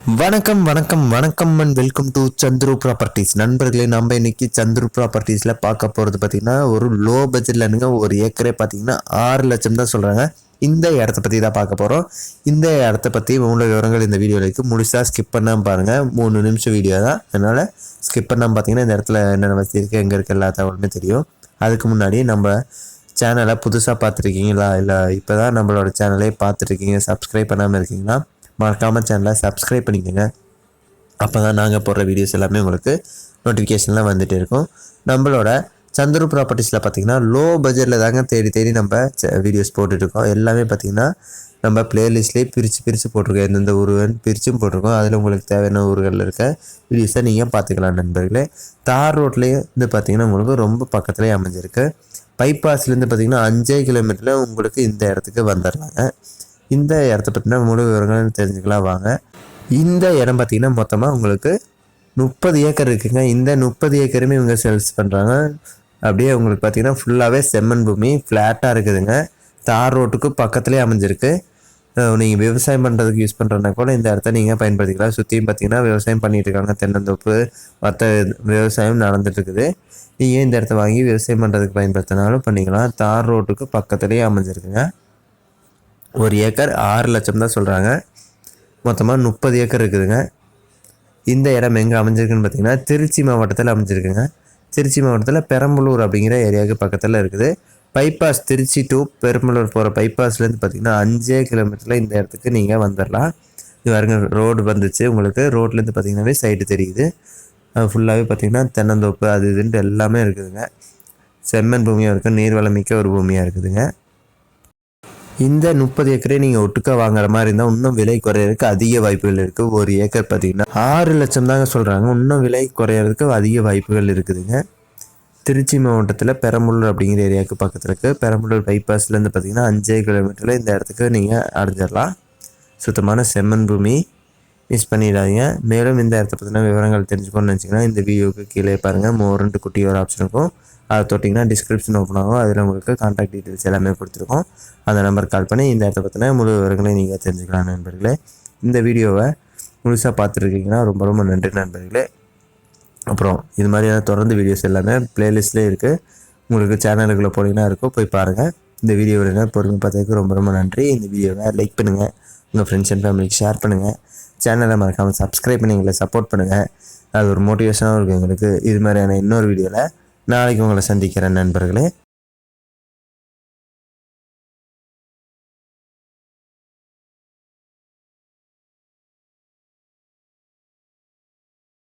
வணக்கம் வணக்கம் வணக்கம் and welcome to Chandru properties நண்பர்களே நம்ம இன்னைக்கு சந்துரு ப்ராப்பர்ட்டிஸில் பார்க்க போகிறது பார்த்தீங்கன்னா ஒரு லோ பட்ஜெட்லனுங்க ஒரு ஏக்கரே பார்த்தீங்கன்னா ஆறு லட்சம் தான் சொல்கிறாங்க இந்த இடத்த பற்றி தான் பார்க்க போகிறோம் இந்த இடத்த பற்றி மூணு விவரங்கள் இந்த வீடியோவில் இருக்குது முழுசாக ஸ்கிப் பண்ணாமல் பாருங்கள் மூணு நிமிஷம் வீடியோ தான். அதனால் ஸ்கிப் பண்ணாமல் பார்த்தீங்கன்னா இந்த இடத்துல என்னென்ன வசதி இருக்குது எங்கே இருக்குது எல்லா தகவலுமே தெரியும். அதுக்கு முன்னாடி நம்ம சேனலை புதுசாக பார்த்துருக்கீங்களா? இல்லை இப்போ தான் நம்மளோட சேனலே பார்த்துருக்கீங்க சப்ஸ்கிரைப் பண்ணாமல் இருக்கீங்களா? மறக்காமல் சேனலை சப்ஸ்கிரைப் பண்ணிக்கோங்க. அப்போ தான் நாங்கள் போடுற வீடியோஸ் எல்லாமே உங்களுக்கு நோட்டிஃபிகேஷன்லாம் வந்துட்டு இருக்கும். நம்மளோட சந்துரு ப்ராப்பர்ட்டிஸில் பார்த்தீங்கன்னா லோ பட்ஜெட்டில் தாங்க தேடி தேடி நம்ம வீடியோஸ் போட்டுட்ருக்கோம் எல்லாமே பார்த்தீங்கன்னா நம்ம பிளேலிஸ்ட்லேயே பிரித்து பிரித்து போட்டிருக்கோம். எந்தெந்த ஊருன்னு பிரித்தும் போட்டிருக்கோம். அதில் உங்களுக்கு தேவையான ஊர்களில் இருக்க வீடியோஸை நீங்கள் பார்த்துக்கலாம் நண்பர்களே. தார் ரோட்லேயே வந்து பார்த்தீங்கன்னா உங்களுக்கு ரொம்ப பக்கத்துலேயே அமைஞ்சிருக்கு. பைபாஸ்லேருந்து பார்த்திங்கன்னா அஞ்சே கிலோமீட்டரில் உங்களுக்கு இந்த இடத்துக்கு வந்துடுறாங்க இந்த இடத்த பற்றின முழு விவரங்கள் தெரிஞ்சுக்கலாம் வாங்க. இந்த இடம் பார்த்தீங்கன்னா மொத்தமாக உங்களுக்கு முப்பது ஏக்கர் இருக்குங்க. இந்த முப்பது ஏக்கருமே இவங்க சேல்ஸ் பண்ணுறாங்க அப்படியே உங்களுக்கு பார்த்தீங்கன்னா ஃபுல்லாகவே செம்மண் பூமி ஃப்ளாட்டாக இருக்குதுங்க. தார் ரோட்டுக்கு பக்கத்துலேயே அமைஞ்சிருக்கு. நீங்கள் விவசாயம் பண்ணுறதுக்கு யூஸ் பண்ணுறதுனா கூட இந்த இடத்த நீங்கள் பயன்படுத்திக்கலாம். சுற்றியும் பார்த்தீங்கன்னா விவசாயம் பண்ணிகிட்டு இருக்காங்க. தென்னந்தோப்பு மற்ற விவசாயம் நடந்துட்டுருக்குது நீங்கள் இந்த இடத்த வாங்கி விவசாயம் பண்ணுறதுக்கு பயன்படுத்தினாலும் பண்ணிக்கலாம். தார் ரோட்டுக்கு பக்கத்துலேயே அமைஞ்சிருக்குங்க. ஒரு ஏக்கர் ஆறு லட்சம் தான் சொல்கிறாங்க மொத்தமாக முப்பது ஏக்கர் இருக்குதுங்க. இந்த இடம் எங்கே அமைஞ்சிருக்குன்னு பார்த்தீங்கன்னா திருச்சி மாவட்டத்தில் அமைஞ்சிருக்குங்க. திருச்சி மாவட்டத்தில் பெரம்பலூர் அப்படிங்கிற ஏரியாவுக்கு பக்கத்தில் இருக்குது. பைபாஸ் திருச்சி டு பெரம்பலூர் போகிற பைபாஸ்லேருந்து பார்த்தீங்கன்னா அஞ்சே கிலோமீட்டரில் இந்த இடத்துக்கு நீங்கள் வந்துடலாம் இது பாருங்க ரோடு வந்துச்சு. உங்களுக்கு ரோட்லேருந்து பார்த்தீங்கன்னாவே சைடு தெரியுது. அது ஃபுல்லாகவே பார்த்தீங்கன்னா தென்னந்தோப்பு அது இதுன்ட்டு எல்லாமே இருக்குதுங்க. செம்மண் பூமியாக இருக்குது நீர்வளம் மிக்க ஒரு பூமியாக இருக்குதுங்க. இந்த முப்பது ஏக்கரை நீங்கள் ஒட்டுக்கா வாங்குற மாதிரி இருந்தால் இன்னும் விலை குறையிறதுக்கு அதிக வாய்ப்புகள் இருக்குது ஒரு ஏக்கர் பார்த்தீங்கன்னா ஆறு லட்சம் தாங்க சொல்கிறாங்க இன்னும் விலை குறையிறதுக்கு அதிக வாய்ப்புகள் இருக்குதுங்க. திருச்சி மாவட்டத்தில் பெரம்பலூர் அப்படிங்கிற ஏரியாவுக்கு பக்கத்தில் இருக்குது பெரம்பலூர் பைபாஸ்லேருந்து பார்த்தீங்கன்னா அஞ்சே கிலோமீட்டரில் இந்த இடத்துக்கு நீங்கள் அடைஞ்சிடலாம். சுத்தமான செம்மன் பூமி. மிஸ் பண்ணிடாதீங்க. மேலும் இந்த இடத்த பற்றின விவரங்கள் தெரிஞ்சுக்கணும்னு நினச்சிங்கன்னா இந்த வீடியோவுக்கு கீழே பாருங்கள் மோரண்ட்டு குட்டி ஒரு ஆப்ஷன் இருக்கும். அதை தொட்டிங்கன்னா டிஸ்கிரிப்ஷன் ஓப்பன் ஆகும். அதில் உங்களுக்கு கான்டாக்ட் டீட்டெயில்ஸ் எல்லாமே கொடுத்துருக்கோம். அந்த நம்பருக்கு கால் பண்ணி இந்த இடத்த பற்றின முழு விவரங்களை நீங்கள் தெரிஞ்சுக்கலாம் நண்பர்களே. இந்த வீடியோவை முழுசாக பார்த்துருக்கீங்கன்னா ரொம்ப ரொம்ப நன்றி நண்பர்களே. அப்புறம் இது மாதிரியான தொடர்ந்து வீடியோஸ் எல்லாமே ப்ளேலிஸ்ட்லேயே இருக்குது உங்களுக்கு சேனலுக்குள்ளே போனீங்கன்னா இருக்கும். போய் பாருங்கள் இந்த வீடியோவில் பொறுமை பார்த்ததுக்கு ரொம்ப ரொம்ப நன்றி. இந்த வீடியோவை லைக் பண்ணுங்கள் உங்கள் ஃப்ரெண்ட்ஸ் அண்ட் ஃபேமிலிக்கு ஷேர் பண்ணுங்கள் சேனலை மறக்காமல் சப்ஸ்கிரைப் பண்ணி எங்களை சப்போர்ட் பண்ணுங்கள் அது ஒரு மோட்டிவேஷனாகவும் இருக்கும் எங்களுக்கு. இது மாதிரியான இன்னொரு வீடியோவில் நாளைக்கு உங்களை சந்திக்கிறேன் நண்பர்களே.